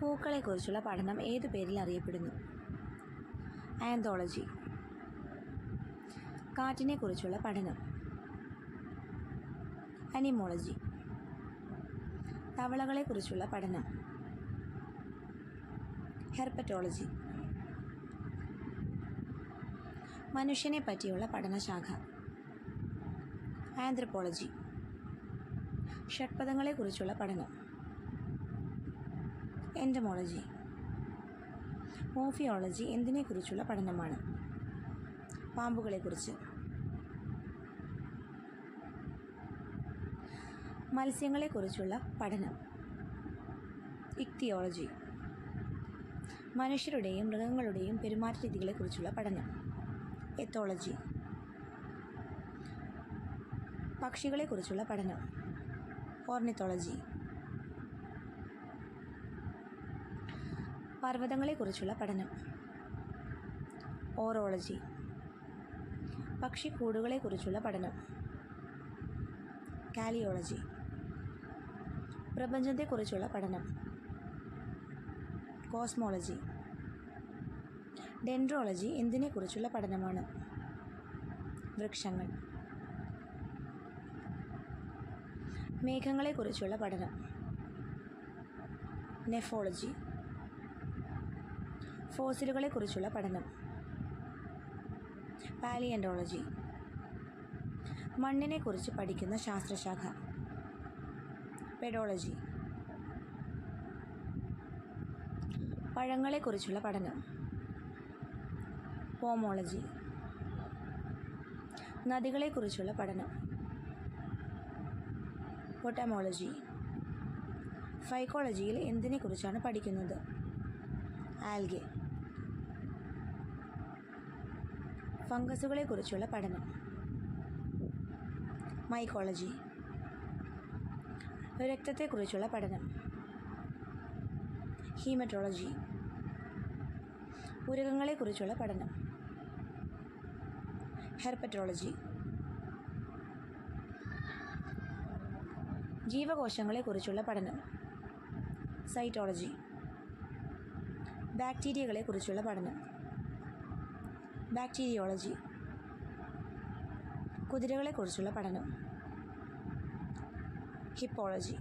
പൂക്കളെക്കുറിച്ചുള്ള പഠനം ഏതു പേരിൽ അറിയപ്പെടുന്നു? ആന്തോളജി. കാറ്റിനെക്കുറിച്ചുള്ള പഠനം. അനിമോളജി. തവളകളെക്കുറിച്ചുള്ള പഠനം. ഹെർപ്പറ്റോളജി. മനുഷ്യനെ പറ്റിയുള്ള പഠനശാഖ. ആന്ത്രപ്പോളജി. ഷഡ്പദങ്ങളെക്കുറിച്ചുള്ള പഠനം. എൻഡമോളജി മോഫിയോളജി എന്തിനെക്കുറിച്ചുള്ള പഠനമാണ്? പാമ്പുകളെക്കുറിച്ച്. മത്സ്യങ്ങളെക്കുറിച്ചുള്ള പഠനം. ഇക്തിയോളജി. മനുഷ്യരുടെയും മൃഗങ്ങളുടെയും പെരുമാറ്റ രീതികളെക്കുറിച്ചുള്ള പഠനം. എത്തോളജി. പക്ഷികളെക്കുറിച്ചുള്ള പഠനം. ഓർണിത്തോളജി. പർവതങ്ങളെക്കുറിച്ചുള്ള പഠനം. ഓറോളജി. പക്ഷിക്കൂടുകളെക്കുറിച്ചുള്ള പഠനം. കാലിയോളജി. പ്രപഞ്ചത്തെക്കുറിച്ചുള്ള പഠനം. കോസ്മോളജി. ഡെൻഡ്രോളജി എന്തിനെക്കുറിച്ചുള്ള പഠനമാണ്? വൃക്ഷങ്ങൾ. മേഘങ്ങളെക്കുറിച്ചുള്ള പഠനം. നെഫോളജി. ഫോസിലുകളെക്കുറിച്ചുള്ള പഠനം. പാലിയന്റോളജി മണ്ണിനെക്കുറിച്ച് പഠിക്കുന്ന ശാസ്ത്രശാഖ. പെഡോളജി. പഴങ്ങളെക്കുറിച്ചുള്ള പഠനം. പോമോളജി നദികളെക്കുറിച്ചുള്ള പഠനം. പൊട്ടാമോളജി ഫൈക്കോളജിയിൽ എന്തിനെക്കുറിച്ചാണ് പഠിക്കുന്നത്? ആൽഗെ. ഫംഗസുകളെക്കുറിച്ചുള്ള പഠനം. മൈക്കോളജി. രക്തത്തെക്കുറിച്ചുള്ള പഠനം. ഹീമറ്റോളജി. ഉരകങ്ങളെക്കുറിച്ചുള്ള പഠനം. ഹെർപ്പറ്റോളജി. ജീവകോശങ്ങളെക്കുറിച്ചുള്ള പഠനം. സൈറ്റോളജി. ബാക്ടീരിയകളെക്കുറിച്ചുള്ള പഠനം. ബാക്ടീരിയോളജി. കുതിരകളെക്കുറിച്ചുള്ള പഠനം. ഹിപ്പോളജി.